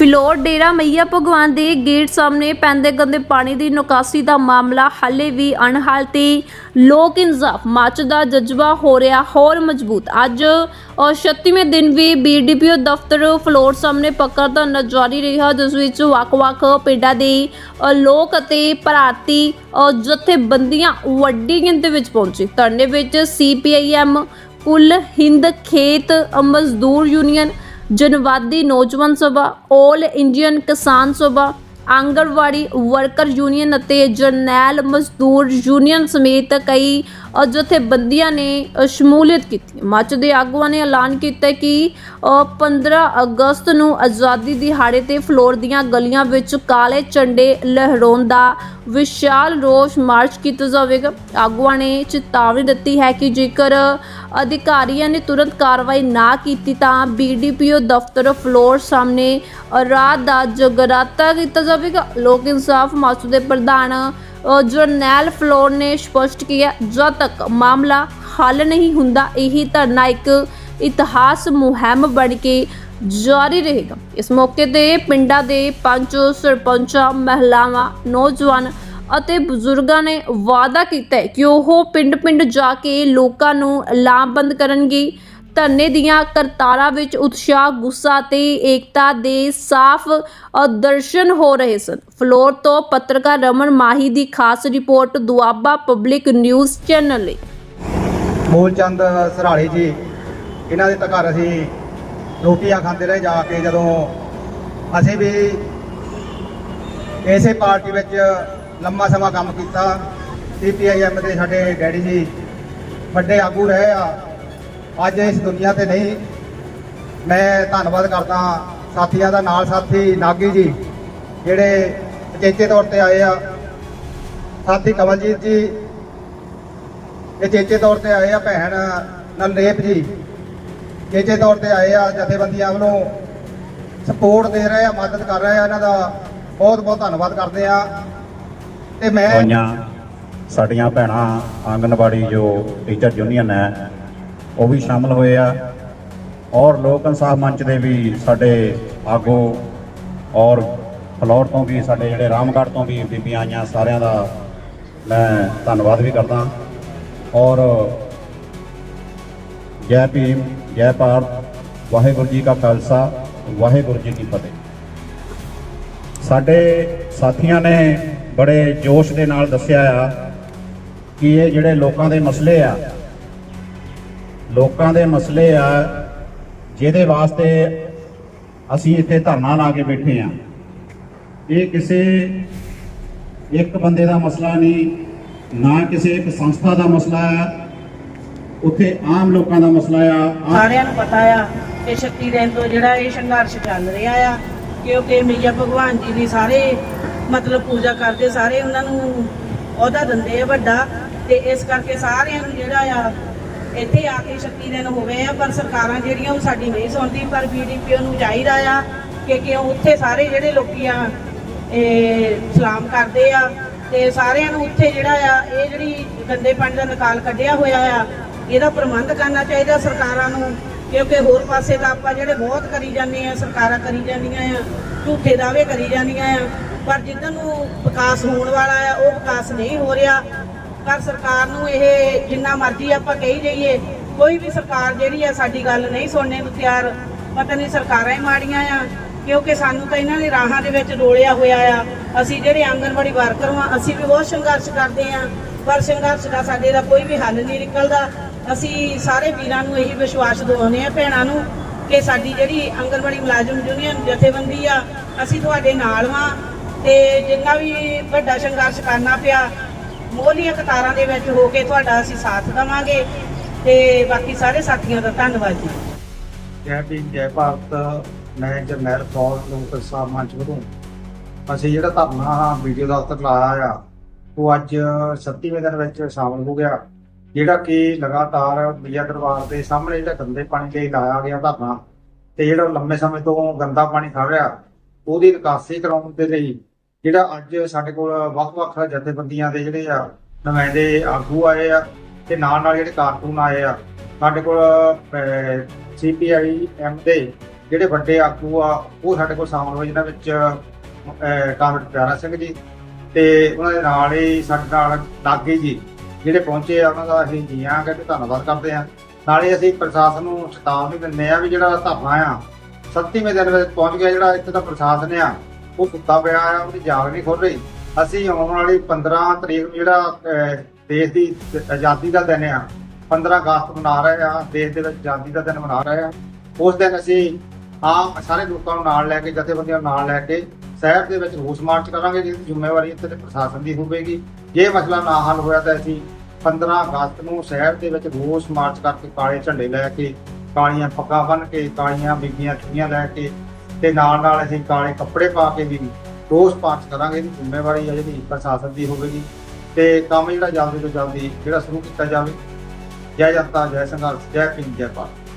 ਫਿਲੌਰ ਡੇਰਾ ਮਈਆ ਭਗਵਾਨ ਦੇ ਗੇਟ ਸਾਹਮਣੇ ਪੈਂਦੇ ਗੰਦੇ ਪਾਣੀ ਦੀ ਨਿਕਾਸੀ ਦਾ ਮਾਮਲਾ ਹਾਲੇ ਵੀ ਅਣਹਾਲ ਤੇ ਲੋਕ ਇਨਸਾਫ ਮਾਰਚ ਦਾ ਜਜ਼ਬਾ ਹੋ ਰਿਹਾ ਹੋਰ ਮਜ਼ਬੂਤ। ਅੱਜ ਔਰ 36ਵੇਂ ਦਿਨ ਵੀ ਬੀਡੀਪੀਓ ਦਫ਼ਤਰ ਫਲੋਰ ਸਾਹਮਣੇ ਪੱਕਾ ਧਰਨਾ ਜਾਰੀ ਰਿਹਾ, ਜਿਸ ਵਿੱਚ ਵੱਖ-ਵੱਖ ਪਿੰਡਾਂ ਦੇ ਲੋਕ ਅਤੇ ਭਾਰਤੀ ਜਥੇਬੰਦੀਆਂ ਵੱਡੀ ਗਿਣਤੀ ਵਿੱਚ ਪਹੁੰਚੀ। ਧਰਨੇ ਵਿੱਚ ਸੀਪੀਆਈਐਮ, ਕੁੱਲ ਹਿੰਦ ਖੇਤ ਮਜ਼ਦੂਰ ਯੂਨੀਅਨ ਜਨਵਾਦੀ ਨੌਜਵਾਨ ਸਭਾ 올 Indian Kisan Sabha anganwadi worker union ਅਤੇ ਜਰਨੈਲ ਮਜ਼ਦੂਰ ਯੂਨੀਅਨ ਸਮੇਤ ਕਈ ਜਥੇਬੰਦੀਆਂ ਨੇ ਸ਼ਮੂਲੀਅਤ ਕੀਤੀ ਮੱਚ ਦੇ ਆਗੂਆਂ ਨੇ ਐਲਾਨ ਕੀਤਾ ਕਿ ਅ, 15 ਅਗਸਤ ਨੂੰ ਆਜ਼ਾਦੀ ਦਿਹਾੜੇ ਤੇ ਫਲੋਰ ਦੀਆਂ ਗਲੀਆਂ ਵਿੱਚ ਕਾਲੇ ਝੰਡੇ ਲਹਿਰਾਉਣ ਦਾ ਵਿਸ਼ਾਲ ਰੋਸ ਮਾਰਚ ਕੀਤਾ ਜਾਵੇਗਾ ਆਗੂਆਂ ਨੇ ਚੇਤਾਵਨੀ ਦਿੱਤੀ ਹੈ ਕਿ ਜੇਕਰ ਅਧਿਕਾਰੀਆਂ ਨੇ ਤੁਰੰਤ ਕਾਰਵਾਈ ਨਾ ਕੀਤੀ ਤਾਂ ਬੀਡੀਪੀਓ ਦਫ਼ਤਰ ਫਲੋਰ ਸਾਹਮਣੇ ਰਾਤ ਦਾ ਜਗਰਾਤਾ ਕੀਤਾ ਜਾਵੇਗਾ ਲੋਕ ਇਨਸਾਫ ਮਾਸੂ ਦੇ ਪ੍ਰਧਾਨ ਜਰਨੈਲ ਫਲੋਰ ਨੇ ਸਪਸ਼ਟ ਕੀਤਾ, ਜਦ ਤੱਕ ਮਾਮਲਾ ਹੱਲ ਨਹੀਂ ਹੁੰਦਾ, ਇਹੀ ਧਰਨਾ ਇੱਕ ਇਤਿਹਾਸ ਮੁਹਿੰਮ ਬਣ ਕੇ ਜਾਰੀ ਰਹੇਗਾ। ਇਸ ਮੌਕੇ ਤੇ ਪਿੰਡਾਂ ਦੇ ਪੰਚ ਸਰਪੰਚਾਂ, ਮਹਿਲਾਵਾਂ, ਨੌਜਵਾਨ ਅਤੇ ਬਜ਼ੁਰਗਾਂ ਨੇ ਵਾਅਦਾ ਕੀਤਾ ਕਿ ਉਹ ਪਿੰਡ-ਪਿੰਡ ਜਾ ਕੇ ਲੋਕਾਂ ਨੂੰ ਲਾਮਬੰਦ ਕਰਨਗੇ। ਧਰਨੇ ਦੀਆਂ ਕਰਤਾਰਾਂ ਵਿੱਚ ਉਤਸ਼ਾਹ, ਗੁੱਸਾ ਤੇ ਏਕਤਾ ਦੇ ਸਾਫ਼ ਦਰਸ਼ਨ ਹੋ ਰਹੇ ਸਨ। ਫਲੋਰ ਤੋਂ ਪੱਤਰਕਾਰ ਰਮਨ ਮਾਹੀ ਦੀ ਖਾਸ report, Doaba public news channel ਲਈ। ਮੂਲ ਚੰਦ ਸਰਾੜੀ ਜੀ, ਇਹਨਾਂ ਦੇ ਘਰ ਅਸੀਂ ਰੋਟੀਆਂ ਖਾਂਦੇ ਰਹੇ ਜਾ ਕੇ ਜਦੋਂ ਅਸੀਂ ਵੀ ਇਸੇ ਪਾਰਟੀ ਵਿੱਚ ਲੰਮਾ ਸਮਾਂ ਕੰਮ ਕੀਤਾ। ਸੀਪੀਆਈਐਮ ਦੇ ਸਾਡੇ ਡੈਡੀ ਜੀ ਵੱਡੇ ਆਗੂ ਰਹੇ ਆ। ਅੱਜ ਇਸ ਦੁਨੀਆ ਤੇ ਨਹੀਂ। ਮੈਂ ਧੰਨਵਾਦ ਕਰਦਾ ਸਾਥੀਆਂ ਦਾ ਨਾਲ ਸਾਥੀ ਨਾਗੀ ਜੀ, ਜਿਹੜੇ ਅਚੇਚੇ ਤੌਰ ਤੇ ਆਏ ਆ। ਸਾਥੀ ਕਮਲਜੀਤ ਜੀ ਇਹ ਤੌਰ ਤੇ ਆਏ ਆ ਭੈਣ ਨਲਰੇਪ ਜੀ। ਚੇਚੇ ਤੌਰ ਤੇ ਆਏ ਆ, ਜਥੇਬੰਦੀਆਂ ਵੱਲੋਂ ਸਪੋਰਟ ਦੇ ਰਹੇ ਆ, ਮਦਦ ਕਰ ਰਹੇ ਆ ਇਹਨਾਂ ਦਾ। ਬਹੁਤ ਬਹੁਤ ਧੰਨਵਾਦ ਕਰਦੇ ਆ। ਤੇ ਮੈਂ ਸਾਡੀਆਂ ਭੈਣਾਂ ਆਂਗਨਵਾੜੀ ਜੋ ਟੀਚਰ ਯੂਨੀਅਨ ਹੈ ਉਹ ਵੀ ਸ਼ਾਮਲ ਹੋਏ ਆ। ਔਰ ਲੋਕ ਇਨਸਾਫ ਮੰਚ ਦੇ ਵੀ ਸਾਡੇ ਆਗੂ ਔਰ ਫਲੌਰ ਤੋਂ ਵੀ ਸਾਡੇ ਜਿਹੜੇ ਰਾਮਗੜ੍ਹ ਤੋਂ ਵੀ ਬੀਬੀਆਂ ਆਈਆਂ, ਸਾਰਿਆਂ ਦਾ ਮੈਂ ਧੰਨਵਾਦ ਵੀ ਕਰਦਾ। ਔਰ ਜੈ ਭੀਮ, ਜੈ ਭਾਰਤ, ਵਾਹਿਗੁਰੂ ਜੀ ਕਾ ਖਾਲਸਾ, ਵਾਹਿਗੁਰੂ ਜੀ ਕੀ ਫਤਿਹ। ਸਾਡੇ ਸਾਥੀਆਂ ਨੇ ਬੜੇ ਜੋਸ਼ ਦੇ ਨਾਲ ਦੱਸਿਆ ਆ ਕਿ ਇਹ ਜਿਹੜੇ ਲੋਕਾਂ ਦੇ ਮਸਲੇ ਆ ਲੋਕਾਂ ਦੇ ਮਸਲੇ ਆ, ਜਿਹਦੇ ਵਾਸਤੇ ਅਸੀਂ ਇੱਥੇ ਧਰਨਾ ਲਾ ਕੇ ਬੈਠੇ ਆ। ਇਹ ਕਿਸੇ ਇੱਕ ਬੰਦੇ ਦਾ ਮਸਲਾ ਨਹੀਂ, ਨਾ ਕਿਸੇ ਇੱਕ ਸੰਸਥਾ ਦਾ ਮਸਲਾ ਆ। ਉੱਥੇ ਆਮ ਲੋਕਾਂ ਦਾ ਮਸਲਾ ਆ। ਸਾਰਿਆਂ ਨੂੰ ਪਤਾ ਆ ਕਿ 36 ਦਿਨ ਤੋਂ ਜਿਹੜਾ ਇਹ ਸੰਘਰਸ਼ ਚੱਲ ਰਿਹਾ ਆ ਕਿਉਂਕਿ ਮਈਆ ਭਗਵਾਨ ਜੀ ਦੀ ਸਾਰੇ ਮਤਲਬ ਪੂਜਾ ਕਰਦੇ, ਸਾਰੇ ਉਹਨਾਂ ਨੂੰ ਅਹੁਦਾ ਦਿੰਦੇ ਆ ਵੱਡਾ। ਤੇ ਇਸ ਕਰਕੇ ਸਾਰਿਆਂ ਨੂੰ ਜਿਹੜਾ ਆ ਇੱਥੇ ਆ ਕੇ 36 ਦਿਨ ਹੋ ਗਏ ਆ, ਪਰ ਸਰਕਾਰਾਂ ਜਿਹੜੀਆਂ ਉਹ ਸਾਡੀ ਨਹੀਂ ਸੁਣਦੀ, ਪਰ ਬੀਡੀਪੀਓ ਨੂੰ ਚਾਹੀਦਾ ਆ ਕਿ ਕਿ ਉੱਥੇ ਸਾਰੇ ਜਿਹੜੇ ਲੋਕੀ ਆ, ਇਹ ਸਲਾਮ ਕਰਦੇ ਆ, ਤੇ ਸਾਰਿਆਂ ਨੂੰ ਉੱਥੇ ਜਿਹੜਾ ਆ, ਇਹ ਜਿਹੜੀ ਗੰਦੇ ਪਾਣੀ ਦਾ ਨਿਕਾਲ ਕੱਢਿਆ ਹੋਇਆ ਆ, ਇਹਦਾ ਪ੍ਰਬੰਧ ਕਰਨਾ ਚਾਹੀਦਾ ਸਰਕਾਰਾਂ ਨੂੰ, ਕਿਉਂਕਿ ਹੋਰ ਪਾਸੇ ਤਾਂ ਆਪਾਂ ਜਿਹੜੇ ਬਹੁਤ ਕਰੀ ਜਾਂਦੇ ਆ, ਸਰਕਾਰਾਂ ਕਰੀ ਜਾਂਦੀਆਂ ਆ, ਝੂਠੇ ਦਾਅਵੇ ਕਰੀ ਜਾਂਦੀਆਂ ਆ, ਪਰ ਜਿੱਦਾਂ ਨੂੰ ਵਿਕਾਸ ਹੋਣ ਵਾਲਾ ਆ, ਉਹ ਵਿਕਾਸ ਨਹੀਂ ਹੋ ਰਿਹਾ ਪਰ ਸਰਕਾਰ ਨੂੰ ਇਹ ਜਿੰਨਾ ਮਰਜ਼ੀ ਆਪਾਂ ਕਹੀ ਜਾਈਏ, ਕੋਈ ਵੀ ਸਰਕਾਰ ਜਿਹੜੀ ਆ ਸਾਡੀ ਗੱਲ ਨਹੀਂ ਸੁਣਨੇ ਨੂੰ ਤਿਆਰ। ਪਤਾ ਨਹੀਂ ਸਰਕਾਰਾਂ ਹੀ ਮਾੜੀਆਂ ਆ, ਕਿਉਂਕਿ ਸਾਨੂੰ ਤਾਂ ਇਹਨਾਂ ਨੇ ਰਾਹਾਂ ਦੇ ਵਿੱਚ ਰੋਲਿਆ ਹੋਇਆ ਆ। ਅਸੀਂ ਜਿਹੜੇ ਆਂਗਣਵਾੜੀ ਵਰਕਰ ਹਾਂ ਅਸੀਂ ਵੀ ਬਹੁਤ ਸੰਘਰਸ਼ ਕਰਦੇ ਆ। ਪਰ ਸੰਘਰਸ਼ ਦਾ ਸਾਡੇ ਦਾ ਕੋਈ ਵੀ ਹੱਲ ਨਹੀਂ ਨਿਕਲਦਾ। ਅਸੀਂ ਸਾਰੇ ਵੀਰਾਂ ਨੂੰ ਇਹੀ ਵਿਸ਼ਵਾਸ ਦਿਵਾਉਂਦੇ ਆ, ਭੈਣਾਂ ਨੂੰ, ਕਿ ਸਾਡੀ ਜਿਹੜੀ ਆਂਗਣਵਾੜੀ ਮੁਲਾਜ਼ਮ ਯੂਨੀਅਨ ਜਥੇਬੰਦੀ ਆ, ਅਸੀਂ ਤੁਹਾਡੇ ਨਾਲ ਵਾਂ। ਤੇ ਜਿੰਨਾ ਵੀ ਵੱਡਾ ਸੰਘਰਸ਼ ਕਰਨਾ ਪਿਆ ਮੋਹਲੀਆਂ ਕਤਾਰਾਂ ਦੇ ਵਿੱਚ ਹੋ ਕੇ ਤੁਹਾਡਾ ਅਸੀਂ ਸਾਥ ਦੇਵਾਂਗੇ ਤੇ ਬਾਕੀ ਸਾਰੇ ਸਾਥੀਆਂ ਦਾ ਧੰਨਵਾਦ ਜੀ। ਜੈ ਭੀਮ, ਜੈ ਭਾਰਤ। ਮੈਂ ਜਰਨੈਲ ਫੌਜ ਲੋਕ ਸਾਹਿਬ ਮੰਚ ਵੱਲੋਂ ਅਸੀਂ ਜਿਹੜਾ ਧਰਨਾ ਵੀਡੀਓ ਦਾ ਲਾਇਆ ਆ, ਉਹ ਅੱਜ 37ਵੇਂ ਦਿਨ ਵਿੱਚ ਸ਼ਾਮਲ ਹੋ ਗਿਆ। ਜਿਹੜਾ ਕਿ ਲਗਾਤਾਰ ਮੀਆਂ ਦਰਬਾਰ ਦੇ ਸਾਹਮਣੇ ਜਿਹੜਾ ਗੰਦੇ ਪਾਣੀ ਲਈ ਲਾਇਆ ਗਿਆ ਧਰਨਾ, ਤੇ ਜਿਹੜਾ ਲੰਮੇ ਸਮੇਂ ਤੋਂ ਗੰਦਾ ਪਾਣੀ ਖੜ ਰਿਹਾ, ਉਹਦੀ ਨਿਕਾਸੀ ਕਰਾਉਣ ਦੇ ਲਈ ਜਿਹੜਾ ਅੱਜ ਸਾਡੇ ਕੋਲ ਵੱਖ-ਵੱਖ ਜਥੇਬੰਦੀਆਂ ਦੇ ਜਿਹੜੇ ਆ ਨੁਮਾਇੰਦੇ ਆਗੂ ਆਏ ਆ ਤੇ ਨਾਲ ਨਾਲ ਜਿਹੜੇ ਕਾਰਕੁਨ ਆਏ ਆ ਸਾਡੇ ਕੋਲ ਸੀਪੀਆਈ ਐਮ ਦੇ ਜਿਹੜੇ ਵੱਡੇ ਆਗੂ ਆ ਉਹ ਸਾਡੇ ਕੋਲ ਸ਼ਾਮਲ ਹੋਏ ਜਿਨ੍ਹਾਂ ਵਿੱਚ ਅਹ, ਕਾਮਰੇਡ ਪਿਆਰਾ ਸਿੰਘ ਜੀ ਤੇ ਉਹਨਾਂ ਦੇ ਨਾਲ ਹੀ ਸਾਡੇ ਨਾਲ ਲਾਗੇ ਜੀ ਜਿਹੜੇ ਪਹੁੰਚੇ ਆ ਉਹਨਾਂ ਦਾ ਅਸੀਂ ਜੀ ਆਂ ਕਿ ਧੰਨਵਾਦ ਕਰਦੇ ਹਾਂ। ਨਾਲੇ ਅਸੀਂ ਪ੍ਰਸ਼ਾਸਨ ਨੂੰ ਚੇਤਾਵਨੀ ਦਿੰਦੇ ਆ ਵੀ ਜਿਹੜਾ ਧਰਨਾ ਆ 37ਵੇਂ ਦਿਨ ਵਿੱਚ ਪਹੁੰਚ ਗਿਆ ਜਿਹੜਾ ਇੱਥੇ ਦਾ ਪ੍ਰਸ਼ਾਸਨ ਆ ਉਹ ਸੁੱਤਾ ਪਿਆ ਆ, ਉਹਦੀ ਜਾਗ ਨਹੀਂ ਖੁੱਲ ਰਹੀ। ਅਸੀਂ ਆਉਣ ਵਾਲੀ 15 ਤਰੀਕ ਨੂੰ ਜਿਹੜਾ ਦੇਸ਼ ਦੀ ਆਜ਼ਾਦੀ ਦਾ ਦਿਨ ਆ 15 ਅਗਸਤ ਮਨਾ ਰਹੇ ਆ, ਦੇਸ਼ ਦੇ ਵਿੱਚ ਆਜ਼ਾਦੀ ਦਾ ਦਿਨ ਮਨਾ ਰਹੇ ਆ। ਉਸ ਦਿਨ ਅਸੀਂ ਆਮ ਸਾਰੇ ਲੋਕਾਂ ਨੂੰ ਨਾਲ ਲੈ ਕੇ, ਜਥੇਬੰਦੀਆਂ ਨੂੰ ਨਾਲ ਲੈ ਕੇ ਸ਼ਹਿਰ ਦੇ ਵਿੱਚ ਰੋਸ ਮਾਰਚ ਕਰਾਂਗੇ, ਜਿਹਦੀ ਜ਼ਿੰਮੇਵਾਰੀ ਇੱਥੇ ਦੇ ਪ੍ਰਸ਼ਾਸਨ ਦੀ ਹੋਵੇਗੀ। ਜੇ ਮਸਲਾ ਨਾ ਹੱਲ ਹੋਇਆ ਤਾਂ ਅਸੀਂ 15 ਅਗਸਤ ਨੂੰ ਸ਼ਹਿਰ ਦੇ ਵਿੱਚ ਰੋਸ ਮਾਰਚ ਕਰਕੇ ਕਾਲੇ ਝੰਡੇ ਲੈ ਕੇ, ਕਾਲੀਆਂ ਪੱਗਾਂ ਬੰਨ੍ਹ ਕੇ, ਕਾਲੀਆਂ ਬੀਬੀਆਂ ਚੁੰਨੀਆਂ ਲੈ ਕੇ ਤੇ ਨਾਲ ਨਾਲ ਅਸੀਂ ਕਾਲੇ ਕੱਪੜੇ ਪਾ ਕੇ ਵੀ ਰੋਸ ਮਾਰਚ ਕਰਾਂਗੇ, ਇਹਦੀ ਜ਼ਿੰਮੇਵਾਰੀ ਹੈ ਜਿਹੜੀ ਪ੍ਰਸ਼ਾਸਨ ਦੀ ਹੋਵੇਗੀ। ਤੇ ਕੰਮ ਜਿਹੜਾ ਜਲਦੀ ਤੋਂ ਜਲਦੀ ਜਿਹੜਾ ਸ਼ੁਰੂ ਕੀਤਾ ਜਾਵੇ। ਜੈ ਜਨਤਾ, ਜੈ ਸੰਘਰਸ਼, ਜੈ ਭੀਮ, ਜੈ ਭਾਰਤ।